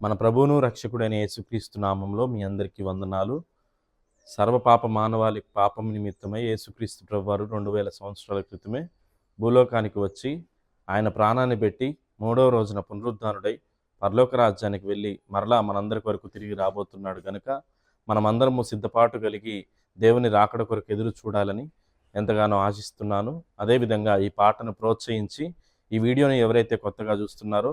మన ప్రభువును రక్షకుడైన యేసుక్రీస్తు నామంలో మీ అందరికీ వందనాలు. సర్వపాప మానవాళి పాపం నిమిత్తమై యేసుక్రీస్తు ప్రభువారు రెండు వేల సంవత్సరాల క్రితమే భూలోకానికి వచ్చి ఆయన ప్రాణాన్ని పెట్టి మూడవ రోజున పునరుద్ధానుడై పరలోక రాజ్యానికి వెళ్ళి మరలా మనందరి కొరకు తిరిగి రాబోతున్నాడు గనుక మనమందరము సిద్ధపాటు కలిగి దేవుని రాకడ కొరకు ఎదురు చూడాలని ఎంతగానో ఆశిస్తున్నాను. అదేవిధంగా ఈ పాటను ప్రోత్సహించి ఈ వీడియోని ఎవరైతే కొత్తగా చూస్తున్నారో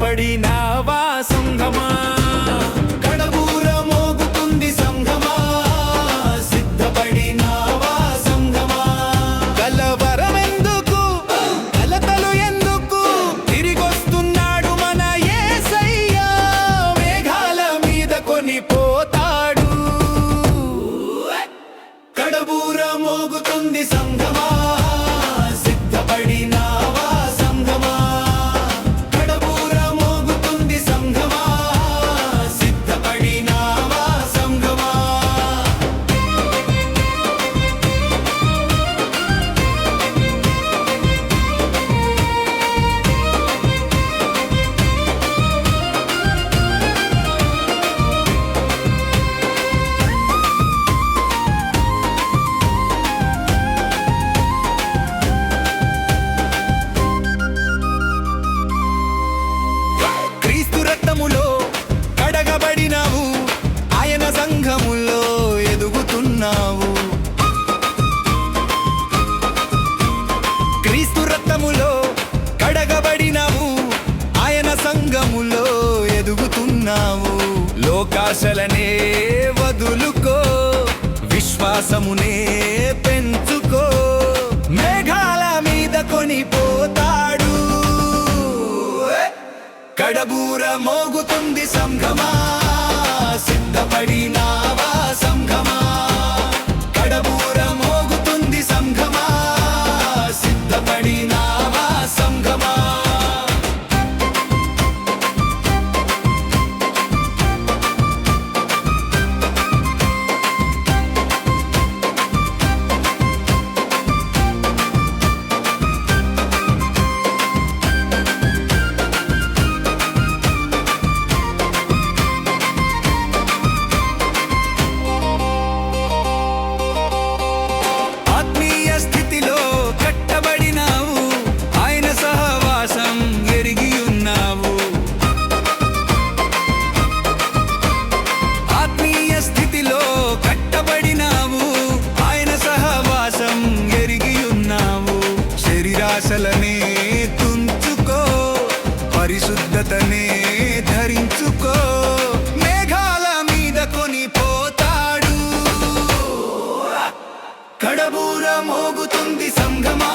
పడిన ఉన్నావు లోకాశలనే వదులుకో విశ్వాసమునే పెంచుకో. మేఘాల మీద కొనిపోతాడు. కడబూర మోగుతుంది సంఘమా సిద్ధపడినావా? దురాశలనే తుంచుకో పరిశుద్ధతనే ధరించుకో మేఘాల మీద కొనిపోతాడు. కడబూర మోగుతుంది సంఘమా.